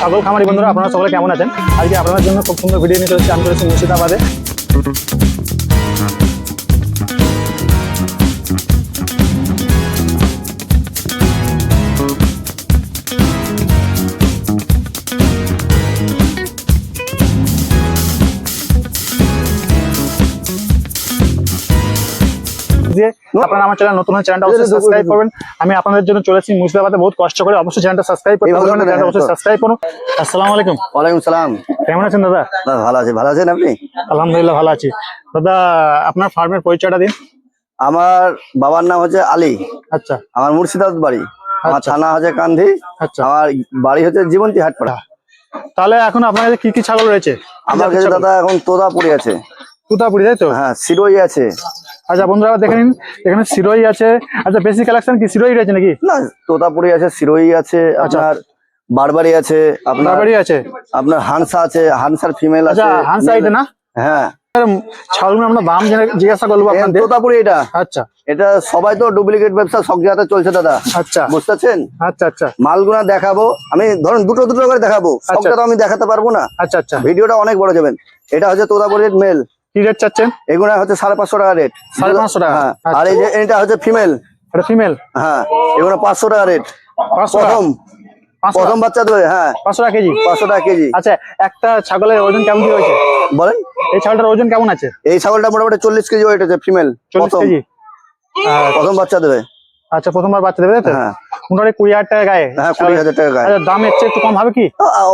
সকল খামারি বন্ধুরা, আপনারা সকলে কেমন আছেন? আজকে আপনাদের জন্য খুব সুন্দর ভিডিও নিয়ে চলেছি আমি চলেছি মুর্শিদাবাদে। আপনারা আমার চ্যানেল নতুন চ্যানেলটা অবশ্যই সাবস্ক্রাইব করবেন। আমি আপনাদের জন্য চলেছি মুর্শিদাবাদে বহুত কষ্ট করে। অবশ্যই চ্যানেলটা সাবস্ক্রাইব করতে এইভাবে বলবেন না, করে চ্যানেলটা অবশ্যই সাবস্ক্রাইব করুন। আসসালামু আলাইকুম। ওয়ালাইকুম সালাম। কেমন আছেন দাদা? দাদা ভালো আছে। ভালো আছেন আপনি? আলহামদুলিল্লাহ ভালো আছি। দাদা আপনার ফার্মের পরিচয়টা দিন। আমার বাবার নাম হচ্ছে আলী। আচ্ছা। আমার মুর্শিদাবাদ বাড়ি। আমার আচ্ছা। থানা হচ্ছে কান্ধি আচ্ছা। আমার বাড়ি হচ্ছে জীবন্তী হাটপাড়া তাহলে এখন আপনার কাছে কি কি ছাগল রয়েছে? আমার কাছে দাদা এখন তোদা পড়ে আছে। তুতাপুরি তাই তো? হ্যাঁ সিরোই আছে। আচ্ছা বন্ধুরা দেখে নিন এখানে সিরোই আছে। আচ্ছা বেশি কালেকশন কি? সিরোই রয়েছে নাকি? না তোতাপুরি আছে সিরোই আছে আচ্ছা। আপনার বারবারি আছে আপনার বাড়ি আছে? আপনার হানসা আছে হানসার ফিমেল আচ্ছা আছে হান সাইডে না? হ্যাঁ। ছাগলগুলো আমরা দাম জিজ্ঞাসা করব আপনাদের। তোতাপুরি এটা? আচ্ছা। এটা সবাই তো ডুপ্লিকেট ব্যবসা সব জায়গাতে চলছে দাদা। আচ্ছা। বুঝতে পারছেন আচ্ছা আচ্ছা। মালগুনা দেখাবো। আমি ধরুন দুটো দুটো করে দেখাবো। সবটা তো আমি দেখাতে পারব না। আচ্ছা আচ্ছা। ভিডিওটা অনেক বড় যাবেন। এটা হচ্ছে তোতাপুরের মেল কি রেট চাচ্ছেন? এগুলো হচ্ছে সাড়ে পাঁচশো টাকা রেট সাড়ে পাঁচশো টাকা? হ্যাঁ আচ্ছা। আর এই যে এটা হচ্ছে ফিমেল এটা ফিমেল হ্যাঁ এগুলো পাঁচশো টাকা রেট প্রথম। প্রথম বাচ্চা দেবে হ্যাঁ। পাঁচশো টাকা কেজি? পাঁচশো টাকা কেজি। আচ্ছা একটা ছাগলের ওজন কেমন কি হয়েছে? বলেন? এই ছাগলটার ওজন কেমন আছে? এই ছাগলটা মোটামুটি চল্লিশ কেজি ওয়েট আছে ফিমেল চল্লিশ কেজি? প্রথম বাচ্চা দেবে আচ্ছা প্রথমবার বাচ্চা দেবে তো? হ্যাঁ। কুড়ি হাজার টাকা গায়ে। হ্যাঁ কুড়ি হাজার টাকা গায়ে। আচ্ছা দাম এর একটু কম হবে কি?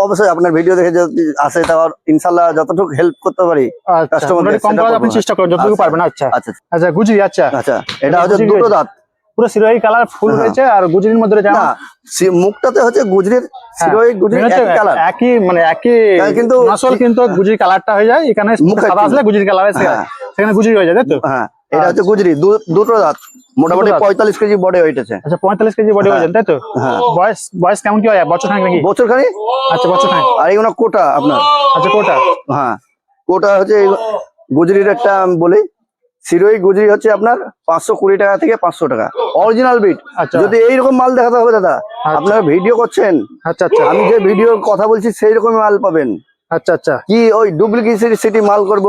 অবশ্যই আপনার ভিডিও দেখে যদি আসে ইনশাল্লাহ যতটুকু হেল্প করতে পারি আচ্ছা কম করার আপনি চেষ্টা করেন যতটুকু। পারবেন আচ্ছা। আচ্ছা আচ্ছা। গুজরি আচ্ছা। আচ্ছা এটা হচ্ছে দুটো দাঁত। পুরো সিরোই কালার ফুল হ্যাঁ। রয়েছে আর গুজরির মধ্যে রয়েছে মুখটাতে হচ্ছে গুজরির গুজরি হচ্ছে কালার একই মানে একই হ্যাঁ, কিন্তু- নসল কিন্তু গুজরি কালারটা হয়ে যায় এখানে মুখে আসলে গুজরি কালার আছে। হ্যাঁ। সেখানে গুজরি হয়ে যায় তাই তো? হ্যাঁ। এটা হচ্ছে গুজরি দুটো দাঁত মোটামুটি পঁয়তাল্লিশ কেজি বডি ওয়েট আছে। আচ্ছা পঁয়তাল্লিশ কেজি বডি হ্যাঁ। ওজন তাই তো? হ্যাঁ। বয়স বয়স কেমন কি হয়? বছর খানিক নাকি? বছর খানি আচ্ছা বছর খানিক আর এগুলো কোটা আপনার? আচ্ছা কোটা? হ্যাঁ কোটা হচ্ছে গুজরির একটা আমি বলি সিরোই গুজরি হচ্ছে আপনার পাঁচশো কুড়ি টাকা থেকে পাঁচশো টাকা অরিজিনাল বিট আচ্ছা। যদি এইরকম মাল দেখাতে হবে দাদা আপনারা ভিডিও করছেন আচ্ছা আচ্ছা। আমি যে ভিডিও কথা বলছি সেই রকম মাল পাবেন। আচ্ছা আচ্ছা। কি ওই ডুপ্লিকেট সিটি মাল করব?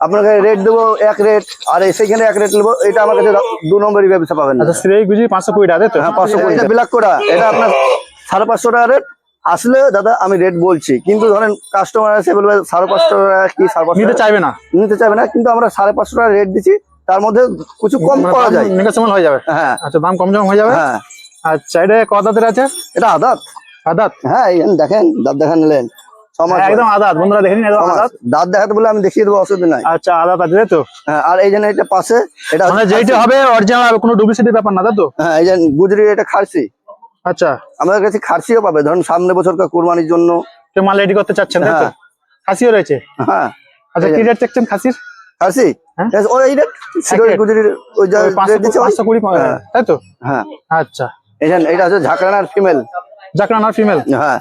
আপনাকে রেট দেবো এক রেট আর সেখানে এক রেট নেব এটা আমার কাছে দু নম্বরই ব্যবসা পাবেন। না আচ্ছা সিরোই গুজরি পাঁচশো কুড়ি টাকা তো? হ্যাঁ পাঁচশো কুড়ি ব্ল্যাক করা এটা আপনার সাড়ে পাঁচশো টাকা রেট আসলে দাদা আমি রেট বলছি কিন্তু ধরেন কাস্টমার আছে বলবে সাড়ে পাঁচশো টাকা কি সাড়ে পাঁচশো নিতে চাইবে না। নিতে চাইবে না কিন্তু আমরা সাড়ে পাঁচশো টাকা রেট দিচ্ছি তার মধ্যে কিছু কম মানে করা যায়। নেগোসিয়েবল হয়ে যাবে। হ্যাঁ। আচ্ছা দাম কম জম হয়ে যাবে? হ্যাঁ। আচ্ছা এটা কত আছে? এটা আদাত। আদাত? হ্যাঁ এই দেখেন দাঁত দেখা নিলেন। একদম আদাত বন্ধুরা দেখে নিন একদম আদাত। দাঁত দেখাতে বলে আমি দেখিয়ে দেবো অসুবিধা নাই। আচ্ছা আদাত আছে তো? হ্যাঁ আর এই জন্য এটা পাশে এটা মানে হবে অরিজিনাল কোনো ব্যাপার না তো? হ্যাঁ এই যে গুজরি এটা আচ্ছা। আমাদের কাছে পাবে ধরুন সামনে বছর কুরবানির জন্য। মাল রেডি করতে চাচ্ছেন তাই তো? হ্যাঁ। খাসিও রয়েছে? হ্যাঁ। আচ্ছা কি রেট চাচ্ছেন খাসির? হ্যাঁ। রেট গুজরির ওই যা দিচ্ছে। তাই তো? হ্যাঁ। আচ্ছা। এই যে এটা হচ্ছে ঝাঁকড়ানার ফিমেল জাকরানার ফিমেল হ্যাঁ।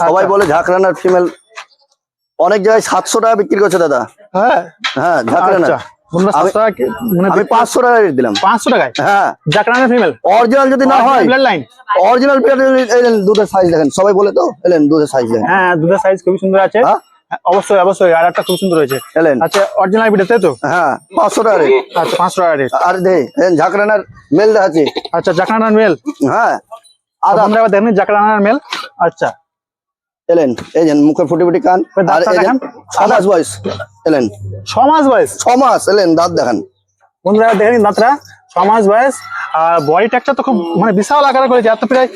সবাই আচ্ছা। বলে ঝাঁকড়ানার ফিমেল অনেক জায়গায় সাতশো টাকা বিক্রি করছে দাদা। হ্যাঁ? হ্যাঁ ঝাঁকড়ানা আচ্ছা আমি- মানে পাঁচশো টাকা রেট দিলাম। পাঁচশো টাকায়? হ্যাঁ। জাকরানার ফিমেল অরিজিনাল যদি না হয় লাইন অরিজিনাল এলেন দুধের সাইজ দেখেন। সবাই বলে তো এলেন দুধের সাইজ দেখেন হ্যাঁ দুধের সাইজ খুবই সুন্দর আছে। হ্যাঁ? হ্যাঁ, অবশ্যই অবশ্যই আর একটা খুব সুন্দর হয়েছে। এলেন আচ্ছা অরিজিনাল বিটা তাই তো? হ্যাঁ পাঁচশো টাকা রেট আচ্ছা পাঁচশো টাকা রেট আর দে ঝাঁকড়ানার মেল দেখাচ্ছি। আচ্ছা জাকরানার মেল হ্যাঁ আর আমরা দেখেন জাকরানার মেল আচ্ছা। এলেন এই যে মুখে ফুটি ফুটি কান আর এই দেখান। ছ মাস বয়স এলেন। ছ মাস বয়স? ছ মাস এলেন দাঁত দেখান। বন্ধুরা দেখে নিন দাঁতরা ছ মাস বয়স আর বডি ট্যাকটা তো খুব মানে বিশাল আকারে করেছে এত প্রায়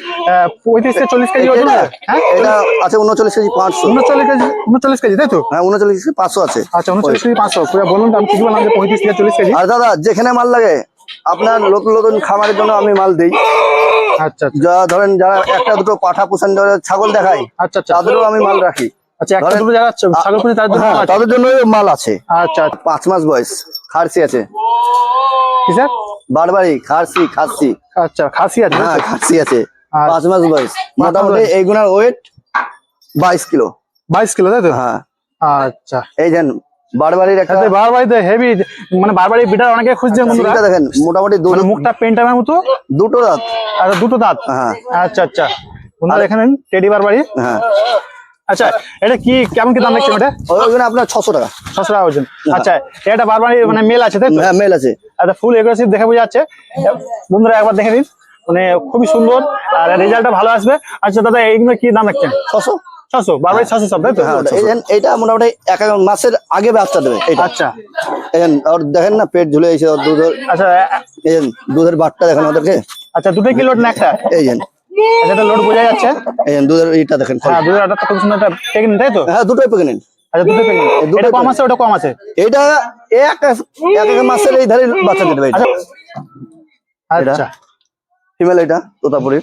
পঁয়ত্রিশ থেকে চল্লিশ কেজি ওজন এটা হ্যাঁ? এটা আছে উনচল্লিশ কেজি পাঁচশো। উনচল্লিশ কেজি উনচল্লিশ কেজি তাই তো? হ্যাঁ উনচল্লিশ কেজি পাঁচশো আছে। আচ্ছা উনচল্লিশ কেজি পাঁচশো। বলুন আমি ঠিক বললাম যে পঁয়ত্রিশ থেকে চল্লিশ কেজি? আর দাদা যেখানে মাল লাগে আপনার নতুন নতুন খামারের জন্য আমি মাল দিই। যা ধরেন যারা একটা দুটো পাঠা পোষণ ছাগল দেখায় আচ্ছা আচ্ছা। তাদেরও আমি মাল রাখি। আচ্ছা একটা ধরেন- দুটো জায়গা ছাগল পুঁজি তার জন্য হ্যাঁ আছে। তাদের জন্য মাল আছে। আচ্ছা আচ্ছা। পাঁচ মাস বয়স খারসি আছে। কি বারবারই খারসি খাসি। আচ্ছা খাসি আছে? হ্যাঁ খাসি আছে। পাঁচ মাস বয়স। মোটামুটি। এইগুনার ওয়েট বাইশ কিলো। বাইশ কিলো তাই তো? হ্যাঁ। আচ্ছা। এই যেন বারবারির একটা হেভি মানে বারবারই বিটার অনেকে খুঁজছে বন্ধুরা। দেখেন মোটামুটি দুটো মানে মুখটা পেন্টামের মতো? দুটো দাঁত। আর দুটো দাঁত? হ্যাঁ। আচ্ছা আচ্ছা। বন্ধুরা টেডি হ্যাঁ। আচ্ছা এটা কি কেমন কি দাম আপনার ছশো টাকা। ছশো টাকা ওজন। আচ্ছা এটা মানে মেল আছে তাই হ্যাঁ মেল আছে। আচ্ছা ফুল এগ্রেসিভ দেখে বোঝা যাচ্ছে বন্ধুরা একবার দেখে নিন। মানে খুবই সুন্দর আর রেজাল্টটা ভালো আসবে। আচ্ছা দাদা এইগুলো কি দাম রাখছেন? ছশো। সব তাই তো? হ্যাঁ এই দেন, এইটা মোটামুটি এক এক মাসের আগে বাচ্চা দেবে আচ্ছা। দেখেন না পেট ঝুলে দুধের আচ্ছা এই দুধের বাটটা দেখেন ওদেরকে। আচ্ছা কি লোড না একটা? এই আচ্ছা এটা লোড বোঝা যাচ্ছে। এই দুধের এইটা দেখেন হ্যাঁ খুব সুন্দর একটা প্রেগনেন্ট তাই তো? হ্যাঁ দুটোই আচ্ছা দুটো এটা কম আছে ওটা কম আছে? এইটা এক এক এক মাসের এই ধারে বাচ্চা দেবে এটা। আচ্ছা। আচ্ছা ফিমেল এটা তোতাপুরি।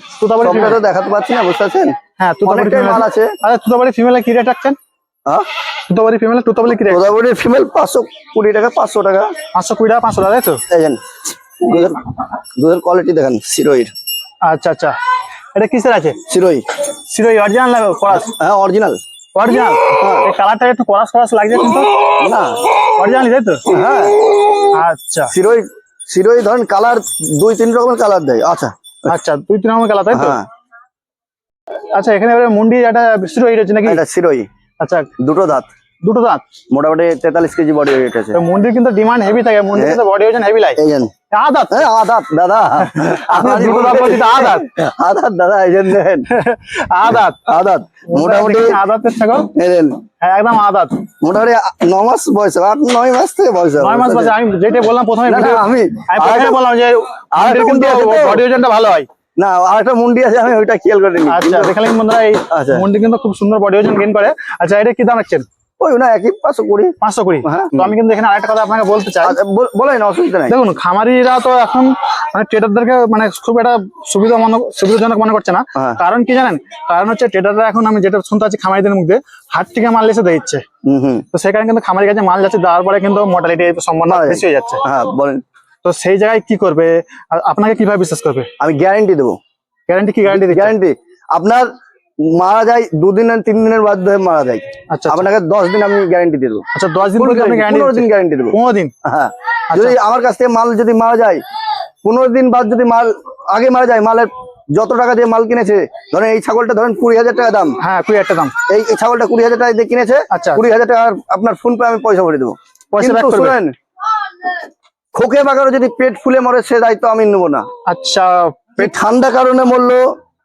দেখাতে পাচ্ছি না বুঝতে পারছেন? হ্যাঁ তুতাবাড়ি মাল আছে। আচ্ছা তুতাবাড়ি ফিমেল কি রেট রাখছেন? হ্যাঁ? তুতাবাড়ি ফিমেল তুতাবাড়ি কি রেট তোতাপুরির ফিমেল পাঁচশো কুড়ি টাকা পাঁচশো টাকা। পাঁচশো কুড়ি টাকা পাঁচশো টাকা তাই তো? দেন, দুধের দুধের কোয়ালিটি দেখেন সিরোইর আচ্ছা আচ্ছা। এটা কিসের আছে? সিরোই সিরোই অরিজিনাল না করাস? হ্যাঁ অরিজিনাল অরিজিনাল এই কালারটা একটু করাস করাস লাগছে কিন্তু। না। অরিজিনাল তাই তো? হ্যাঁ। আচ্ছা। সিরোই সিরোই ধরেন কালার দুই তিন রকমের কালার দেয়। আচ্ছা। আচ্ছা দুই তিন রকমের কালার তাই তো? হ্যাঁ। আচ্ছা এখানে মুন্ডি একটা সিরোই রয়েছে নাকি? এটা সিরোই আচ্ছা দুটো দাঁত। দুটো দাঁত? মোটামুটি তেতাল্লিশ কেজি বডি ওয়েট আছে। তো মুন্ডির কিন্তু ডিমান্ড হেভি থাকে মুন্ডির কিন্তু বডি ওজন হেভি লাগে। এই জান আদাত হ্যাঁ আদাত দাদা। আপনি দুটো দাঁত। বলছি আদাত আদাত দাদা এই জন্য। আদাত আদাত মোটামুটি আদাতের এই দেন, হ্যাঁ একদম আদাত মোটামুটি ন মাস বয়স আট নয় মাস থেকে বয়স হবে, নয় মাস বুঝতে বাজে আমি যেটা বললাম প্রথমে আমি আমি বললাম যে? বডি ওজনটা ভালো হয়। না আর একটা মুন্ডি আছে আমি ওইটা খেয়াল করিনি। আচ্ছা দেখালেন বন্ধুরা এই আচ্ছা। মুন্ডি কিন্তু খুব সুন্দর বডি ওজন গেইন করে। আচ্ছা এটা কি দাম রাখছেন? ওই না একই পাঁচশো কুড়ি। পাঁচশো কুড়ি। হ্যাঁ। তো আমি কিন্তু এখানে আরেকটা কথা আপনাকে বলতে চাই। আচ্ছা, বল- বলেন অসুবিধা নাই। দেখুন খামারিরা তো এখন মানে ট্রেডারদেরকে মানে খুব একটা সুবিধা মনে সুবিধাজনক মনে করছে না। হ্যাঁ। কারণ কি জানেন? কারণ হচ্ছে ট্রেডাররা এখন আমি যেটা শুনতে পাচ্ছি খামারিদের মধ্যে হাট থেকে মাল এসে দিচ্ছে। হুম হুম। তো কারণে কিন্তু খামারের কাছে মাল যাচ্ছে দেওয়ার পরে কিন্তু মোটালিটি সম্ভাবনা মারা বেশি হয়ে যাচ্ছে। হ্যাঁ বলেন। তো সেই জায়গায় কি করবে? আপনাকে কীভাবে বিশ্বাস করবে? আমি গ্যারান্টি দেবো। গ্যারান্টি কি গ্যারান্টি গ্যারান্টি আপনার মারা যায় দুদিন তিন দিনের বাদ ধরে মারা যায়। আচ্ছা আচ্ছা। আপনাকে দশ দিন আমি গ্যারান্টি দেবো। আচ্ছা দশ দিন পনেরো দিন গ্যারান্টি দেবো। পনেরো দিন? হ্যাঁ। আচ্ছা। যদি আমার কাছ থেকে মাল যদি মারা যায় পনেরো দিন বাদ যদি মাল আগে মারা যায় মালের যত টাকা দিয়ে মাল কিনেছে ধরেন এই ছাগলটা ধরেন কুড়ি হাজার টাকা দাম। হ্যাঁ কুড়ি একটা দাম। এই ছাগলটা কুড়ি হাজার টাকা দিয়ে কিনেছে আচ্ছা। কুড়ি হাজার টাকা আপনার ফোন পে আমি পয়সা ভরে দেবো। পয়সা শুনেন খোকে বাগারও যদি পেট ফুলে মরে সে দায়িত্ব আমি নেব না। আচ্ছা পেট ঠান্ডা কারণে মরলো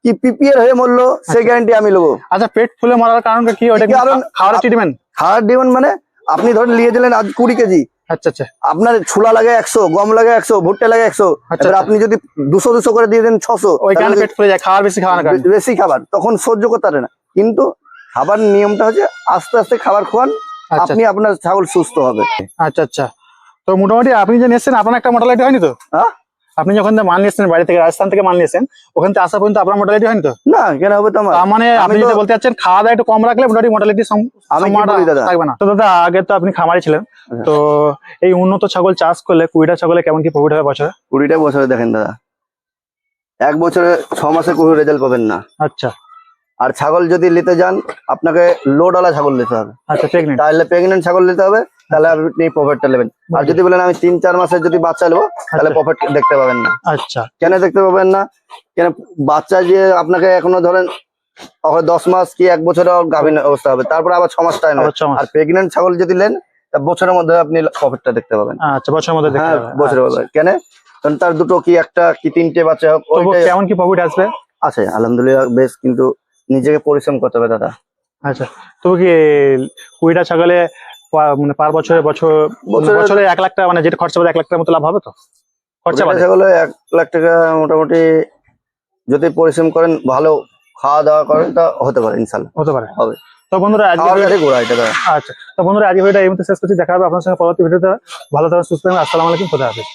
কি পিপিএর হয়ে মরলো সেই গ্যারান্টি আমি নেব। আচ্ছা পেট ফুলে মরার কারণটা কি? ওটা কারণ- খাওয়ার ট্রিটমেন্ট খাওয়ার ডিমান্ড মানে আপনি ধরেন নিয়ে গেলেন আজ কুড়ি কেজি। আচ্ছা আচ্ছা। আপনার ছোলা লাগে একশো গম লাগে একশো ভুট্টা লাগে একশো। আচ্ছা, আচ্ছা। আপনি যদি দুশো দুশো করে দিয়ে দেন ছশো ওই পেট ফুলে যায় খাওয়ার বেশি কারণে। বেশি খাবার তখন সহ্য করতে পারে না। কিন্তু খাবার নিয়মটা হচ্ছে আস্তে আস্তে খাবার খোয়ান আচ্ছা। আপনি আপনার ছাগল সুস্থ হবে। আচ্ছা আচ্ছা। তো মোটামুটি আপনি যে নিয়েছেন আপনার একটা মোটালিটি হয়নি তো? হ্যাঁ? আপনি যখন মাল নিয়েছেন বাড়ি থেকে রাজস্থান থেকে মাল নিয়েছেন ওখান থেকে আসা পর্যন্ত আপনার মোটালিটি হয়নি তো? না কেন হবে তো তার মানে আপনি যদি বলতে চাচ্ছেন খাওয়া দাওয়া একটু কম রাখলে মোটামুটি মোটালিটি? থাকবে না। তো দাদা আগে তো আপনি খামারি ছিলেন হ্যাঁ। তো এই উন্নত ছাগল চাষ করলে কুড়িটা ছাগলে কেমন কি প্রফিট হবে বছরে? কুড়িটা বছরে দেখেন দাদা। এক বছরে ছ মাসে কোনো রেজাল্ট পাবেন না। আচ্ছা। আর ছাগল যদি নিতে যান আপনাকে লোডওয়ালা ছাগল নিতে হবে। আচ্ছা প্রেগনেন্ট তাহলে প্রেগনেন্ট ছাগল নিতে হবে তাহলে আপনি প্রফিটটা নেবেন। আর যদি বলেন আমি তিন চার মাসের যদি বাচ্চা নেব তাহলে আচ্ছা। প্রফিট দেখতে পাবেন না। আচ্ছা। কেন দেখতে পাবেন না? কেন বাচ্চা যে আপনাকে এখনও ধরেন দশ মাস কি এক বছর গাভীন অবস্থা হবে তারপরে আবার ছ মাস টাইম আর প্রেগনেন্ট ছাগল যদি নেন তা বছরের মধ্যে আপনি প্রফিটটা দেখতে পাবেন। আচ্ছা বছরের মধ্যে হ্যাঁ বছরের মধ্যে। কেন? কারণ তার দুটো কি একটা কি তিনটে বাচ্চা হোক কেমন কি প্রফিট আসবে? আছে আলহামদুলিল্লাহ বেশ কিন্তু নিজেকে পরিশ্রম করতে হবে দাদা। আচ্ছা তবু কি কুড়িটা ছাগলে মানে পার বছরে বছর বছরে- এক লাখ টাকা মানে যেটা খরচা হবে এক লাখ টাকার মতো লাভ হবে তো? খরচা ছাগলে এক লাখ টাকা মোটামুটি যদি পরিশ্রম করেন ভালো খাওয়া দাওয়া করেন তা হতে পারে ইনশাল্লাহ। হতে পারে। হবে। তো বন্ধুরা আজকে ঘোরা এটা আচ্ছা তো বন্ধুরা আজকে ভিডিওটা এই মধ্যে শেষ করছি। দেখা হবে আপনার সঙ্গে পরবর্তী ভিডিওতে ভালো থাকবেন সুস্থ থাকবেন আসসালামু আলাইকুম খোদা হাফেজ।